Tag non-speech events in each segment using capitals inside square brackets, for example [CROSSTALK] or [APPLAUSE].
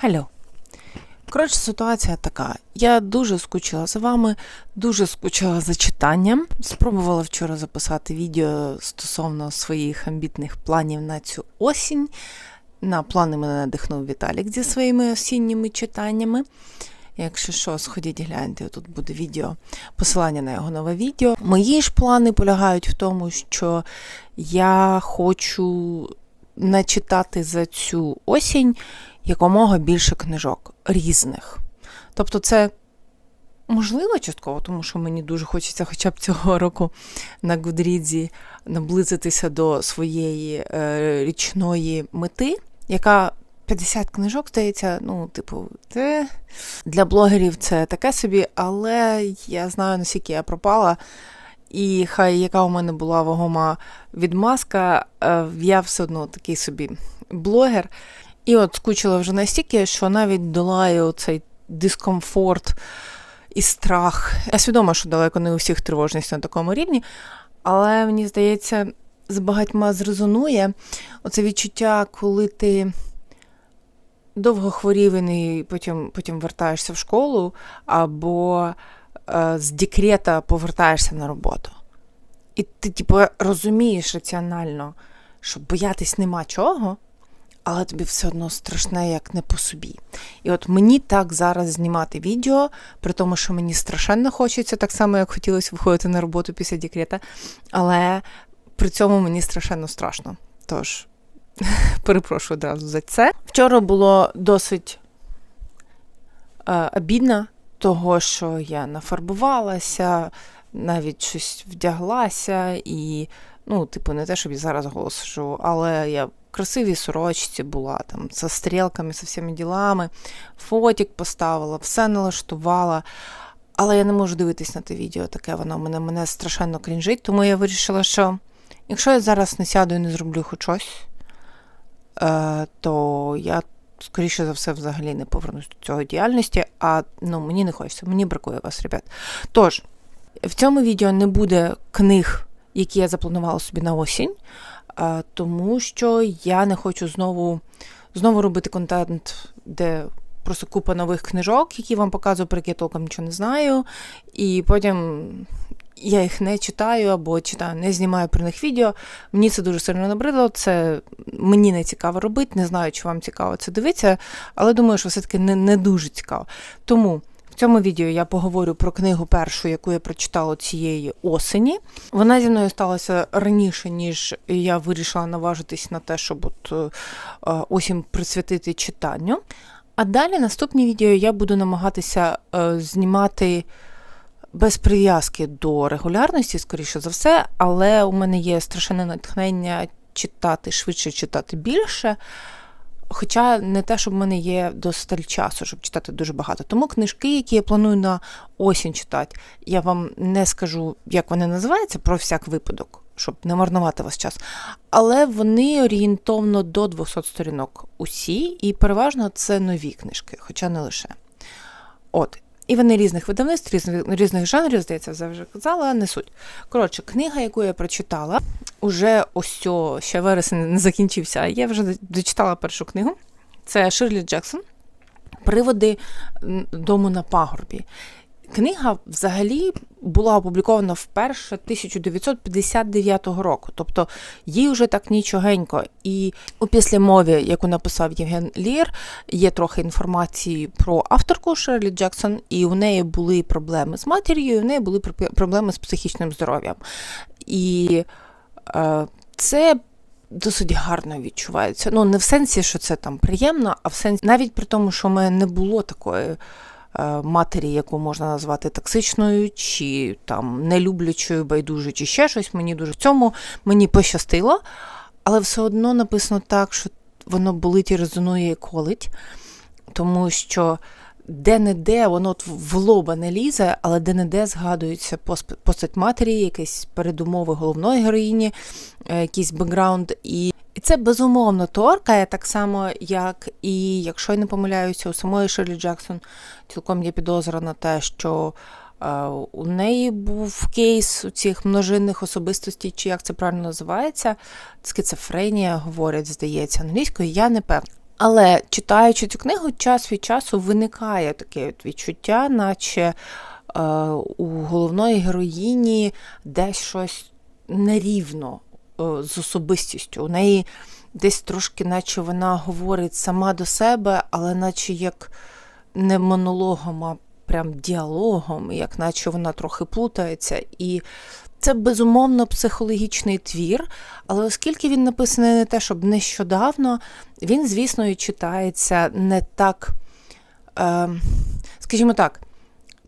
Алло. Коротше, ситуація така. Я дуже скучила за вами, дуже скучила за читанням. Спробувала вчора записати відео стосовно своїх амбітних планів на цю осінь. На плани мене надихнув Віталік зі своїми осінніми читаннями. Якщо що, сходіть гляньте, тут буде відео, посилання на його нове відео. Мої ж плани полягають в тому, що я хочу начитати за цю осінь якомога більше книжок різних. Тобто, це можливо частково, тому що мені дуже хочеться хоча б цього року на Гудрідзі наблизитися до своєї е, річної мети, яка 50 книжок, здається, ну, типу, це для блогерів це таке собі, але я знаю, наскільки я пропала. І хай яка у мене була вагома відмазка, е, я все одно такий собі блогер. І от скучила вже настільки, що навіть долаю цей дискомфорт і страх. Я свідома, що далеко не у всіх тривожність на такому рівні, але мені здається, з багатьма зрезонує оце відчуття, коли ти довго хворів і потім, потім вертаєшся в школу, або е, з декрета повертаєшся на роботу. І ти, типу, розумієш раціонально, що боятись нема чого, але тобі все одно страшне, як не по собі. І от мені так зараз знімати відео, при тому, що мені страшенно хочеться, так само, як хотілося виходити на роботу після декрета, але при цьому мені страшенно страшно. Тож, [LAUGHS] перепрошую одразу за це. Вчора було досить е, обідно, того, що я нафарбувалася, навіть щось вдяглася, і, ну, типу, не те, щоб я зараз голос сижу, але я красивій сорочці була, там, з стрілками, з всіми ділами, фотик поставила, все налаштувала. Але я не можу дивитись на те відео, таке воно мене, мене страшенно крінжить, тому я вирішила, що якщо я зараз не сяду і не зроблю хоч щось, е, то я, скоріше за все, взагалі не повернусь до цього діяльності, а ну, мені не хочеться, мені бракує вас, ребят. Тож, в цьому відео не буде книг, які я запланувала собі на осінь, тому що я не хочу знову, знову робити контент, де просто купа нових книжок, які вам показую, про які я толком нічого не знаю, і потім я їх не читаю або читаю, не знімаю про них відео. Мені це дуже сильно набридло. Це мені не цікаво робити. Не знаю, чи вам цікаво це дивитися, але думаю, що все-таки не, не дуже цікаво. Тому цьому відео я поговорю про книгу першу, яку я прочитала цієї осені. Вона зі мною сталася раніше, ніж я вирішила наважитись на те, щоб от е, е, осінь присвятити читанню. А далі наступні відео я буду намагатися е, знімати без прив'язки до регулярності, скоріше за все, але у мене є страшенне натхнення читати швидше, читати більше. Хоча не те, щоб в мене є достатньо часу, щоб читати дуже багато. Тому книжки, які я планую на осінь читати, я вам не скажу, як вони називаються, про всяк випадок, щоб не марнувати вас час. Але вони орієнтовно до 200 сторінок усі, і переважно це нові книжки, хоча не лише. От. І вони різних видавництв, різних, різних жанрів, здається, вже казала, не суть. Коротше, книга, яку я прочитала, уже ось ще вересень не закінчився, а я вже дочитала першу книгу. Це Ширлі Джексон Приводи дому на пагорбі. Книга взагалі була опублікована вперше 1959 року, тобто їй вже так нічогенько. І у післямові, яку написав Євген Лір, є трохи інформації про авторку Шерлі Джексон, і у неї були проблеми з матір'ю, і у неї були пр- проблеми з психічним здоров'ям. І це досить гарно відчувається. Ну, не в сенсі, що це там приємно, а в сенсі, навіть при тому, що в мене не було такої е, матері, яку можна назвати токсичною, чи там нелюблячою, байдужою, чи ще щось. Мені дуже в цьому мені пощастило, але все одно написано так, що воно болить і резонує і колить, тому що. Де-не-де, воно в лоба не лізе, але де-не-де згадується постать матері, якісь передумови головної героїні, е, якийсь бекграунд. І це безумовно торкає, так само, як і, якщо я не помиляюся, у самої Ширлі Джексон цілком є підозра на те, що е, у неї був кейс у цих множинних особистостей, чи як це правильно називається, скицефренія, говорять, здається, англійською, я не певна. Але читаючи цю книгу, час від часу виникає таке от відчуття, наче е, у головної героїні десь щось нерівно е, з особистістю. У неї десь трошки, наче вона говорить сама до себе, але наче як не монологом, а прям діалогом, як наче вона трохи плутається. І це безумовно психологічний твір, але оскільки він написаний не те, щоб нещодавно, він, звісно, і читається не так, е, скажімо так,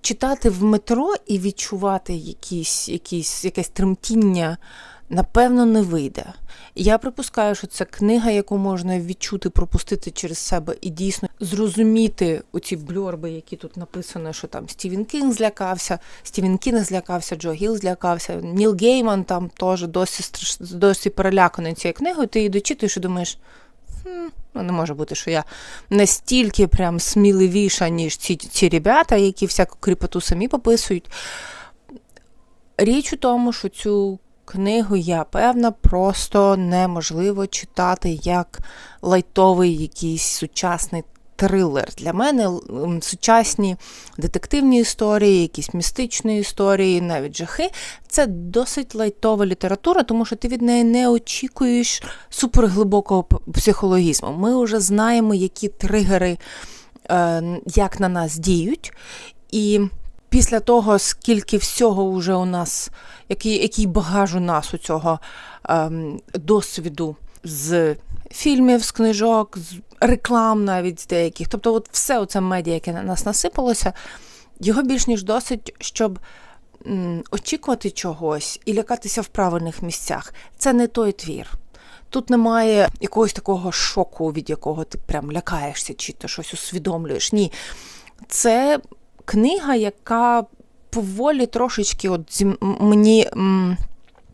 читати в метро і відчувати якісь, якісь, якесь тремтіння. Напевно, не вийде. Я припускаю, що це книга, яку можна відчути, пропустити через себе і дійсно зрозуміти оці бльорби, які тут написано, що там Стівен Кінг злякався, Стівен Кінг злякався, Джо Гіл злякався, Ніл Гейман там теж досі досі переляканий цією книгою. Ти її дочитуєш і думаєш. Ну, не може бути, що я настільки прям сміливіша, ніж ці ці ребята, які всяку кріпоту самі пописують. Річ у тому, що цю книгу, я певна, просто неможливо читати як лайтовий якийсь сучасний трилер. Для мене сучасні детективні історії, якісь містичні історії, навіть жахи це досить лайтова література, тому що ти від неї не очікуєш суперглибокого психологізму. Ми вже знаємо, які тригери е, як на нас діють. І після того, скільки всього вже у нас, який який багаж у нас у цього ем, досвіду з фільмів, з книжок, з реклам навіть з деяких. Тобто, от все оце медіа, яке на нас насипалося, його більш ніж досить, щоб очікувати чогось і лякатися в правильних місцях. Це не той твір. Тут немає якогось такого шоку, від якого ти прям лякаєшся, чи ти щось усвідомлюєш. Ні. Це книга, яка поволі трошечки от мені м,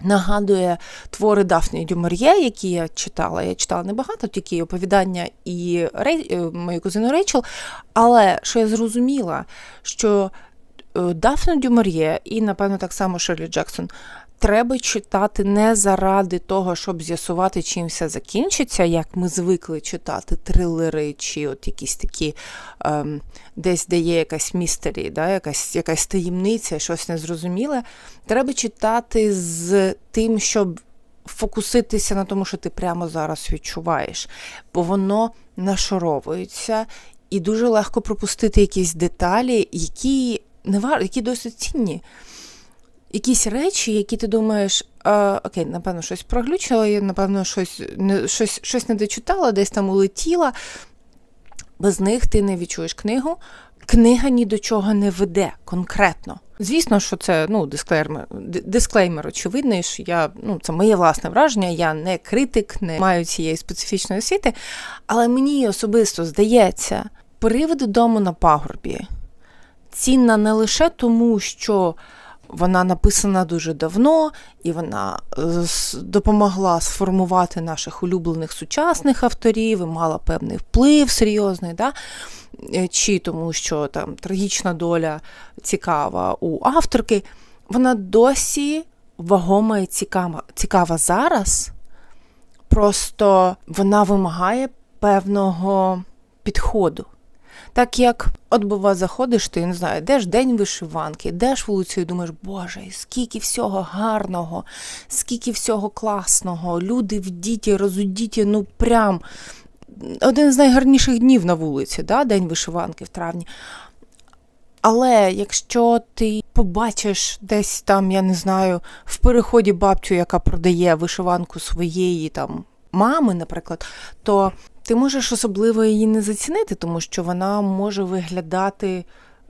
нагадує твори Дафні Дюмар'є, які я читала. Я читала небагато, тільки оповідання і е, мою кузину Рейчел. Але що я зрозуміла, що е, Дафна Дюмар'є і, напевно, так само Шерлі Джексон треба читати не заради того, щоб з'ясувати, чим все закінчиться, як ми звикли читати трилери, чи от якісь такі ем, десь де є якась містері, да, якась якась таємниця, щось незрозуміле. Треба читати з тим, щоб фокуситися на тому, що ти прямо зараз відчуваєш, бо воно нашоровується і дуже легко пропустити якісь деталі, які не вар... які досить цінні якісь речі, які ти думаєш, а, окей, напевно, щось проглючила, напевно, щось не щось, щось не дочитала, десь там улетіла. Без них ти не відчуєш книгу. Книга ні до чого не веде конкретно. Звісно, що це ну, дисклеймер, дисклеймер очевидний, що я, ну, це моє власне враження, я не критик, не маю цієї специфічної освіти, але мені особисто здається, привид дому на пагорбі цінна не лише тому, що вона написана дуже давно, і вона е, допомогла сформувати наших улюблених сучасних авторів, і мала певний вплив серйозний. Да? Е, чи тому, що там трагічна доля цікава у авторки, вона досі вагома і цікава, цікава зараз. Просто вона вимагає певного підходу. Так як от бува, заходиш, ти не знаю, йдеш день вишиванки, йдеш вулицею і думаєш, Боже, скільки всього гарного, скільки всього класного, люди в діті, розудіті, ну прям один з найгарніших днів на вулиці, да, День вишиванки в травні. Але якщо ти побачиш десь там, я не знаю, в переході бабцю, яка продає вишиванку своєї там мами, наприклад, то ти можеш особливо її не зацінити, тому що вона може виглядати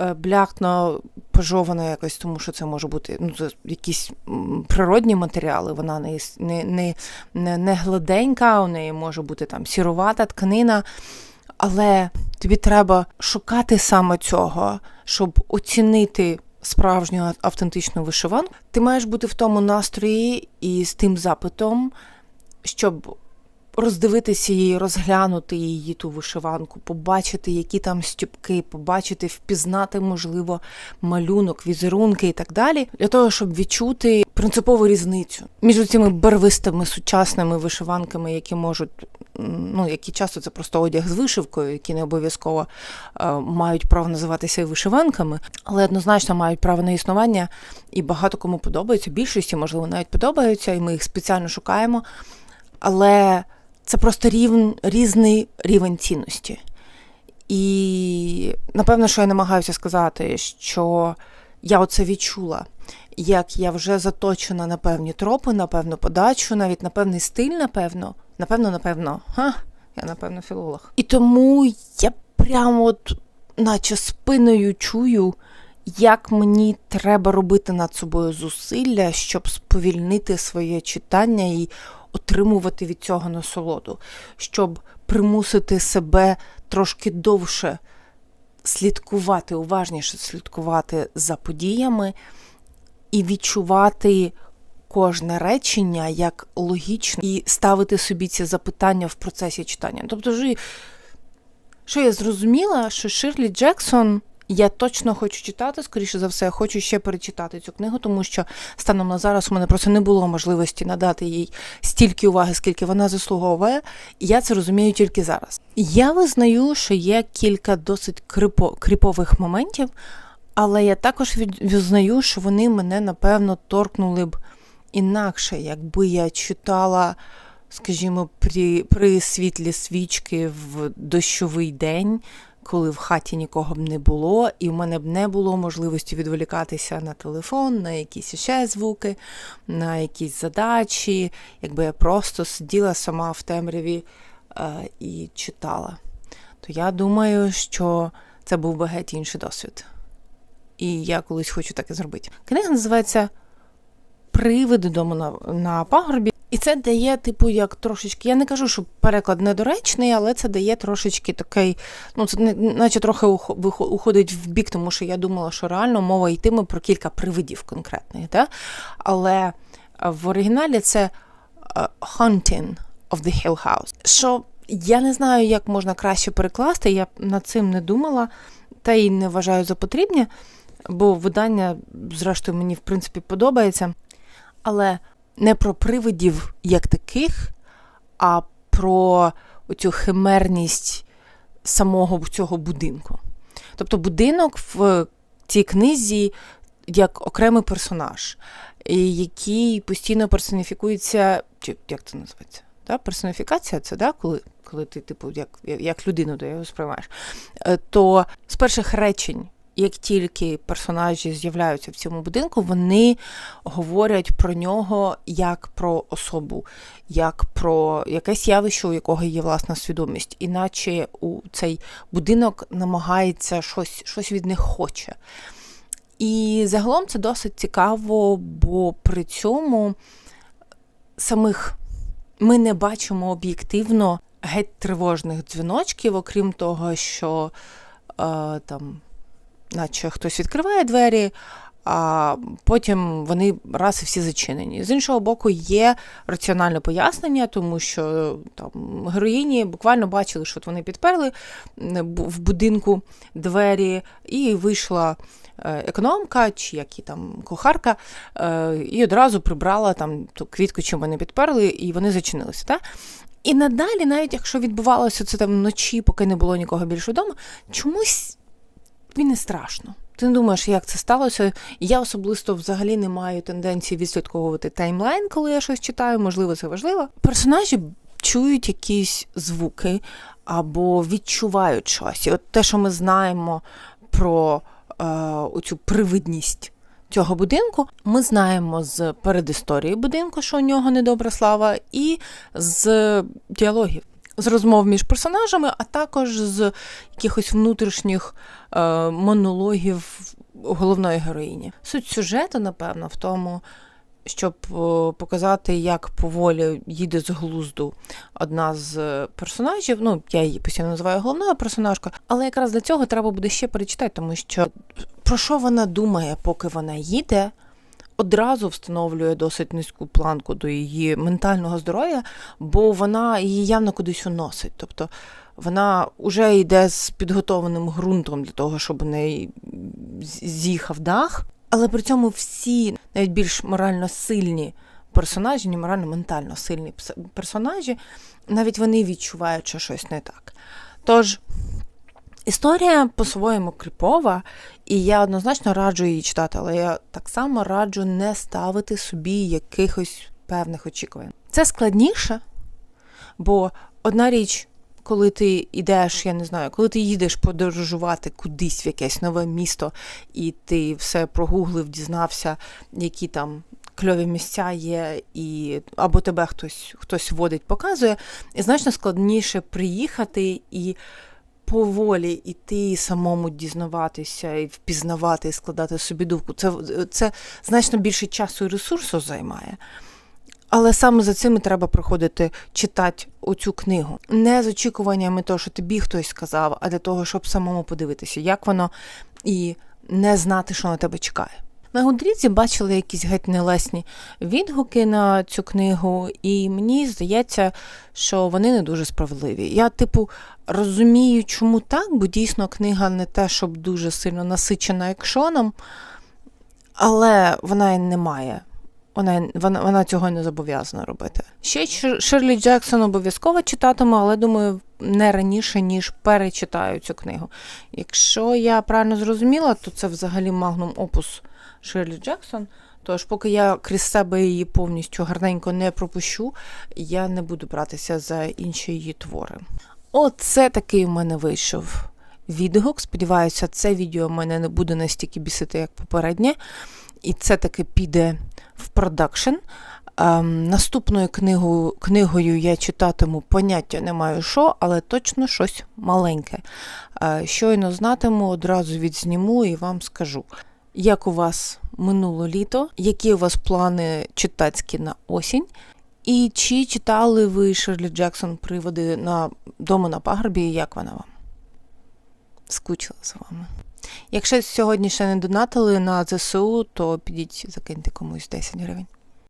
е, бляхно пожовано якось, тому що це може бути ну, це якісь природні матеріали, вона не не, не, не, гладенька, у неї може бути там сірувата тканина. Але тобі треба шукати саме цього, щоб оцінити справжню автентичну вишиванку. Ти маєш бути в тому настрої і з тим запитом, щоб роздивитися її, розглянути її ту вишиванку, побачити, які там стюбки, побачити, впізнати, можливо, малюнок, візерунки і так далі, для того, щоб відчути принципову різницю між цими барвистими сучасними вишиванками, які можуть, ну які часто це просто одяг з вишивкою, які не обов'язково е, мають право називатися вишиванками, але однозначно мають право на існування, і багато кому подобаються. Більшості, можливо, навіть подобаються, і ми їх спеціально шукаємо. Але це просто рівн, різний рівень цінності. І напевно, що я намагаюся сказати, що я оце відчула, як я вже заточена на певні тропи, на певну подачу, навіть на певний стиль, напевно. Напевно, напевно. Ха, я напевно філолог. І тому я прямо от, наче спиною чую, як мені треба робити над собою зусилля, щоб сповільнити своє читання і отримувати від цього насолоду, щоб примусити себе трошки довше слідкувати, уважніше слідкувати за подіями і відчувати кожне речення як логічне, і ставити собі ці запитання в процесі читання. Тобто, що я зрозуміла, що Ширлі Джексон. Я точно хочу читати, скоріше за все, я хочу ще перечитати цю книгу, тому що станом на зараз у мене просто не було можливості надати їй стільки уваги, скільки вона заслуговує, і я це розумію тільки зараз. Я визнаю, що є кілька досить крипо, кріпових моментів, але я також визнаю, що вони мене напевно торкнули б інакше, якби я читала, скажімо, при, при світлі свічки в дощовий день коли в хаті нікого б не було, і в мене б не було можливості відволікатися на телефон, на якісь ще звуки, на якісь задачі, якби я просто сиділа сама в темряві е, і читала. То я думаю, що це був би геть інший досвід. І я колись хочу таке зробити. Книга називається Привиди дому на, на пагорбі. І це дає, типу, як трошечки. Я не кажу, що переклад недоречний, але це дає трошечки такий, ну, це не- наче трохи уходить в бік, тому що я думала, що реально мова йтиме про кілька привидів конкретних. Да? Але е, в оригіналі це е, Haunting of the Hill House. Що я не знаю, як можна краще перекласти, я над цим не думала, та й не вважаю за потрібне, бо видання, зрештою, мені в принципі подобається. Але не про привидів як таких, а про оцю химерність самого цього будинку. Тобто будинок в цій книзі як окремий персонаж, який постійно персоніфікується, чи як це називається? Да? Персоніфікація це да? коли, коли ти, типу, як, як людину до його сприймаєш. Е, То з перших речень, як тільки персонажі з'являються в цьому будинку, вони говорять про нього як про особу, як про якесь явище, у якого є власна свідомість, іначе у цей будинок намагається щось, щось від них хоче. І загалом це досить цікаво, бо при цьому самих ми не бачимо об'єктивно геть тривожних дзвіночків, окрім того, що е, там, наче хтось відкриває двері, а потім вони раз і всі зачинені. З іншого боку, є раціональне пояснення, тому що там героїні буквально бачили, що от вони підперли в будинку двері, і вийшла е, економка чи як і там кухарка, е, і одразу прибрала там ту квітку, чим вони підперли, і вони зачинилися. Та? І надалі, навіть якщо відбувалося це там вночі, поки не було нікого більше вдома, чомусь він не страшно. Ти не думаєш, як це сталося? Я особисто взагалі не маю тенденції відслідковувати таймлайн, коли я щось читаю, можливо, це важливо. Персонажі чують якісь звуки або відчувають щось. І от те, що ми знаємо про е, оцю привидність цього будинку, ми знаємо з передісторії будинку, що у нього недобра слава, і з діалогів. З розмов між персонажами, а також з якихось внутрішніх е, монологів головної героїні. Суть сюжету, напевно, в тому, щоб е, показати, як поволі їде з глузду одна з персонажів. Ну, я її постійно називаю головною персонажкою, але якраз для цього треба буде ще перечитати, тому що про що вона думає, поки вона їде, одразу встановлює досить низьку планку до її ментального здоров'я, бо вона її явно кудись уносить. Тобто вона вже йде з підготованим ґрунтом для того, щоб у неї з'їхав дах. Але при цьому всі навіть більш морально сильні персонажі, не морально ментально сильні персонажі, навіть вони відчувають, що щось не так. Тож історія по-своєму кріпова, і я однозначно раджу її читати, але я так само раджу не ставити собі якихось певних очікувань. Це складніше, бо одна річ, коли ти йдеш, я не знаю, коли ти їдеш подорожувати кудись в якесь нове місто, і ти все прогуглив, дізнався, які там кльові місця є, і або тебе хтось хтось водить, показує, і значно складніше приїхати і поволі іти самому дізнаватися, і впізнавати, і складати собі думку. Це, це значно більше часу і ресурсу займає. Але саме за цим і треба приходити читати оцю книгу. Не з очікуваннями того, що тобі хтось сказав, а для того, щоб самому подивитися, як воно, і не знати, що на тебе чекає. На Гудріці бачили якісь геть нелесні відгуки на цю книгу, і мені здається, що вони не дуже справедливі. Я, типу, розумію, чому так, бо дійсно книга не те, щоб дуже сильно насичена екшоном, але вона і не має. Вона, вона, вона цього не зобов'язана робити. Ще Шир- Ширлі Джексон обов'язково читатиму, але думаю, не раніше, ніж перечитаю цю книгу. Якщо я правильно зрозуміла, то це взагалі магнум опус Ширлі Джексон. Тож, поки я крізь себе її повністю гарненько не пропущу, я не буду братися за інші її твори. Оце такий у мене вийшов відгук. Сподіваюся, це відео мене не буде настільки бісити, як попереднє. І це таки піде в продакшн. Ем, наступною книгою, книгою я читатиму поняття не маю що, але точно щось маленьке. Е, щойно знатиму, одразу відзніму і вам скажу. Як у вас минуло літо, які у вас плани читацькі на осінь? І чи читали ви Шерлі Джексон приводи на дому на пагорбі, і як вона вам? Скучила з вами. Якщо сьогодні ще не донатили на ЗСУ, то підіть закиньте комусь 10 гривень.